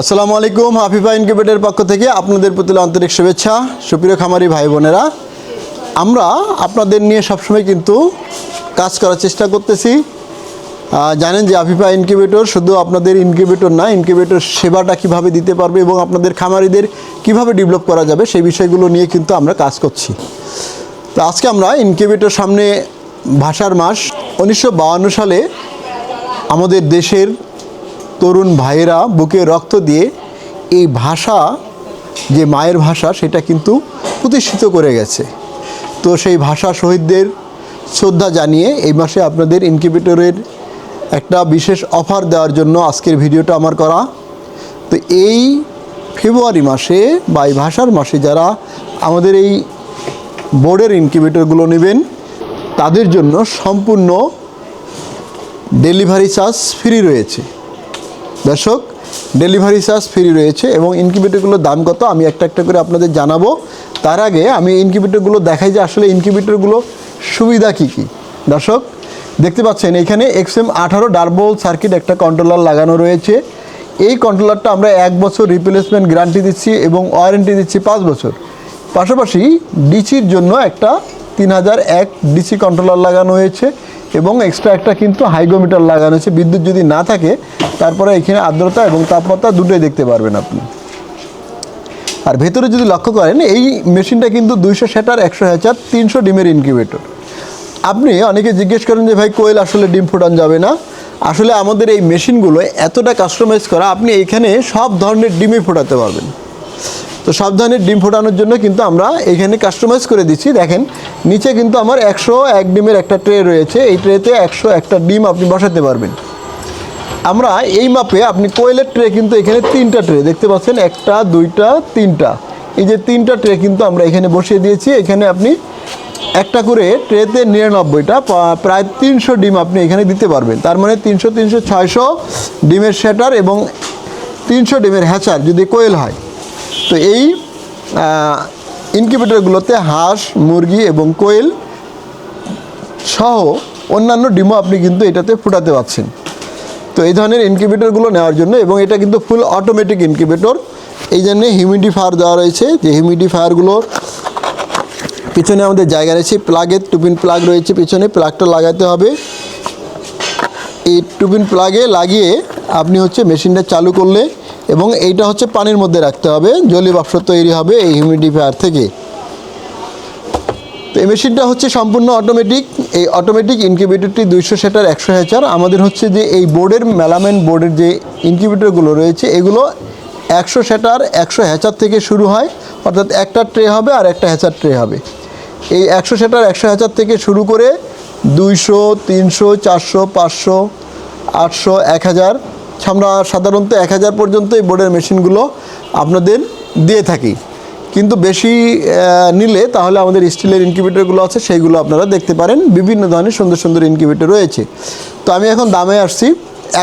আসসালামু আলাইকুম, হাফিফা ইনকিউবেটের পক্ষ থেকে আপনাদের প্রতি আন্তরিক শুভেচ্ছা। সুপ্রিয় খামারি ভাই বোনেরা, আমরা আপনাদের নিয়ে সবসময় কিন্তু কাজ করার চেষ্টা করতেছি। জানেন যে আফিফা ইনকিউবেটর শুধু আপনাদের ইনকিউবেটর না, ইনকিউবেটর সেবাটা কীভাবে দিতে পারবে এবং আপনাদের খামারিদের কীভাবে ডেভেলপ করা যাবে সেই বিষয়গুলো নিয়ে কিন্তু আমরা কাজ করছি। তো আজকে আমরা ইনকিউবেটর সামনে ভাষার মাস, উনিশশো সালে আমাদের দেশের তরুণ ভাইয়েরা বুকে রক্ত দিয়ে এই ভাষা, যে মায়ের ভাষা, সেটা কিন্তু প্রতিষ্ঠিত করে গেছে। তো সেই ভাষা শহীদদের শ্রদ্ধা জানিয়ে এই মাসে আপনাদের ইনকিউবেটরের একটা বিশেষ অফার দেওয়ার জন্য আজকের ভিডিওটা আমার করা। তো এই ফেব্রুয়ারি মাসে বা এই ভাষার মাসে যারা আমাদের এই বোর্ডের ইনকিউবেটরগুলো নেবেন, তাদের জন্য সম্পূর্ণ ডেলিভারি চার্জ ফ্রি রয়েছে। দর্শক ডেলিভারি চার্জ ফ্রি রয়েছে এবং ইনকিউবেটরগুলোর দাম কত? আমি একটা একটা করে আপনাদের জানাব। তার আগে আমি ইনকিউবেটরগুলো দেখাই যে আসলে ইনকিউবেটরগুলো সুবিধা কী কী। দর্শক, দেখতে পাচ্ছেন এখানে এক্সএম আঠারো ডার্বল সার্কিট একটা কন্ট্রোলার লাগানো রয়েছে। এই কন্ট্রোলারটা আমরা এক বছর রিপ্লেসমেন্ট গ্যারান্টি দিচ্ছি এবং ওয়ারেন্টি দিচ্ছি পাঁচ বছর। পাশাপাশি ডিসির জন্য একটা তিন হাজার এক ডিসি কন্ট্রোলার লাগানো হয়েছে। এবং এক্সট্রা একটা কিন্তু হাইগোমিটার লাগানো হয়েছে বিদ্যুৎ যদি না থাকে, তারপরে এখানে আর্দ্রতা এবং তাপমাত্রা দুটোই দেখতে পারবেন আপনি। আর ভেতরে যদি লক্ষ্য করেন, এই মেশিনটা কিন্তু দুইশো সেটার, একশো হাজার তিনশো ডিমের ইনকিউবেটর আপনি অনেকে জিজ্ঞেস করেন যে, ভাই, কোয়েল আসলে ডিম ফোটানো যাবে না? আসলে আমাদের এই মেশিনগুলো এতটা কাস্টমাইজ করা, আপনি এখানে সব ধরনের ডিমই ফোটাতে পারবেন। তো সব ধরনের ডিম ফোটানোর জন্য কিন্তু আমরা এখানে কাস্টমাইজ করে দিচ্ছি। দেখেন, নিচে কিন্তু আমার একশো এক ডিমের একটা ট্রে রয়েছে। এই ট্রেতে একশো একটা ডিম আপনি বসাতে পারবেন। আমরা এই মাপে আপনি কোয়েলের ট্রে কিন্তু এখানে তিনটা ট্রে দেখতে পাচ্ছেন একটা, দুইটা, তিনটা। এই যে তিনটা ট্রে কিন্তু আমরা এখানে বসিয়ে দিয়েছি। এখানে আপনি একটা করে ট্রেতে নিরানব্বইটা প্রায় তিনশো ডিম আপনি এখানে দিতে পারবেন। তার মানে তিনশো তিনশো, ছয়শো ডিমের শ্যাটার এবং তিনশো ডিমের হ্যাচার যদি কোয়েল হয়। তো এই ইনকিউবেটরগুলোতে হাঁস, মুরগি এবং কোয়েল সহ অন্যান্য ডিমও আপনি কিন্তু এটাতে ফুটাতে পারছেন তো এই ধরনের ইনকিউবেটরগুলো নেওয়ার জন্য এবং এটা কিন্তু ফুল অটোমেটিক ইনকিউবেটর এই জন্যে হিউমিডিফায়ার দেওয়া রয়েছে। যে হিউমিডিফায়ারগুলো পিছনে আমাদের জায়গা রয়েছে প্লাগের টুপিন প্লাগ রয়েছে পিছনে প্লাগটা লাগাতে হবে। এই টুপিন প্লাগে লাগিয়ে আপনি হচ্ছে মেশিনটা চালু করলে এবং এইটা হচ্ছে পানির মধ্যে রাখতে হবে, জলীয় বাষ্প তৈরি হবে এই হিউমিডিফায়ার থেকে। তো এই মেশিনটা হচ্ছে সম্পূর্ণ অটোমেটিক এই অটোমেটিক ইনকিউবেটরটি দুইশো সেটার, একশো হ্যাচার আমাদের হচ্ছে যে এই বোর্ডের মেলামেন বোর্ডের যে ইনকিউবেটরগুলো রয়েছে, এগুলো একশো সেটার, একশো হ্যাচার থেকে শুরু হয়। অর্থাৎ একটা ট্রে হবে আর একটা হ্যাচার ট্রে হবে। এই একশো সেটার, একশো হ্যাচার থেকে শুরু করে দুইশো, তিনশো, চারশো, পাঁচশো, আটশো, এক হাজার আমরা সাধারণত এক হাজার পর্যন্ত এই বোর্ডের মেশিনগুলো আপনাদের দিয়ে থাকি। কিন্তু বেশি নিলে তাহলে আমাদের স্টিলের ইনকিউবেটরগুলো আছে, সেইগুলো আপনারা দেখতে পারেন। বিভিন্ন ধরনের সুন্দর সুন্দর ইনকিউবেটর রয়েছে। তো আমি এখন দামে আসছি।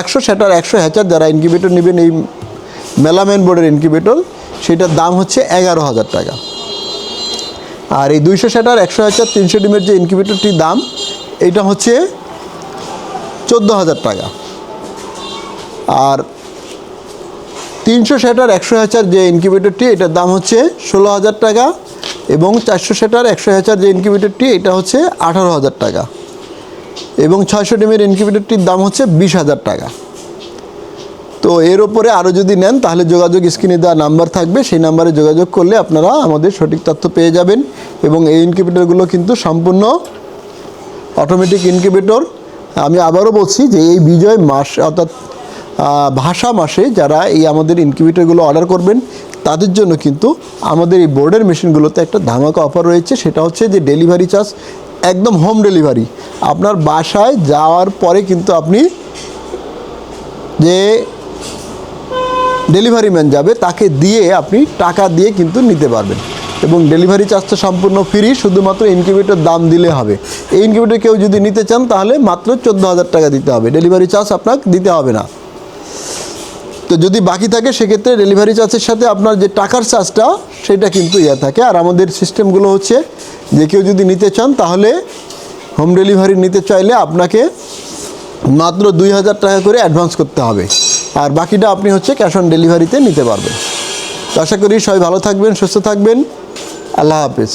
একশো সেটার একশো হ্যাচার যারা ইনকিউবেটর নেবেন, এই মেলামেন বোর্ডের ইনকিউবেটর, সেটার দাম হচ্ছে এগারো হাজার টাকা। আর এই দুইশো সেটার একশো হাজার তিনশো ডিমের যে ইনকিউবেটরটির দাম এইটা হচ্ছে চোদ্দ হাজার টাকা। আর তিনশো সেটার একশো হাজার যে ইনকিউবেটরটি এটার দাম হচ্ছে ষোলো হাজার টাকা এবং চারশো সেটার একশো হাজার যে ইনকিউবেটরটি এটা হচ্ছে আঠারো হাজার টাকা এবং ছয়শো ডিমের ইনকিউবেটরটির দাম হচ্ছে বিশ হাজার টাকা। তো এর ওপরে আরও যদি নেন, তাহলে যোগাযোগ স্ক্রিনে দেওয়া নাম্বার থাকবে। সেই নাম্বারে যোগাযোগ করলে আপনারা আমাদের সঠিক তথ্য পেয়ে যাবেন এবং এই ইনকিউবেটরগুলো কিন্তু সম্পূর্ণ অটোমেটিক ইনকিউবেটর আমি আবারও বলছি যে এই বিজয় মাস অর্থাৎ ভাষা মাসে যারা এই আমাদের ইনকিউবেটরগুলো অর্ডার করবেন, তাদের জন্য কিন্তু আমাদের এই বোর্ডের মেশিনগুলোতে একটা ধামাকা অফার রয়েছে। সেটা হচ্ছে যে ডেলিভারি চার্জ একদম হোম ডেলিভারি আপনার বাসায় যাওয়ার পরে কিন্তু আপনি যে ডেলিভারি ম্যান যাবে, তাকে দিয়ে আপনি টাকা দিয়ে কিন্তু নিতে পারবেন। এবং ডেলিভারি চার্জটা সম্পূর্ণ ফ্রি শুধুমাত্র ইনকিউবেটর দাম দিলে হবে। এই ইনকিউবেটর কেউ যদি নিতে চান, তাহলে মাত্র চোদ্দ হাজার টাকা দিতে হবে। ডেলিভারি চার্জ আপনাকে দিতে হবে না। তো যদি বাকি থাকে, সেক্ষেত্রে ডেলিভারি চার্জের সাথে আপনার যে টাকার চার্জটা সেটা কিন্তু ইয়ে থাকে। আর আমাদের সিস্টেমগুলো হচ্ছে, যে কেউ যদি নিতে চান, তাহলে হোম ডেলিভারি নিতে চাইলে আপনাকে মাত্র দুই হাজার টাকা করে অ্যাডভান্স করতে হবে। আর বাকিটা আপনি হচ্ছে ক্যাশ অন ডেলিভারিতে নিতে পারবেন। আশা করি সবাই ভালো থাকবেন, সুস্থ থাকবেন। আল্লাহ হাফিজ।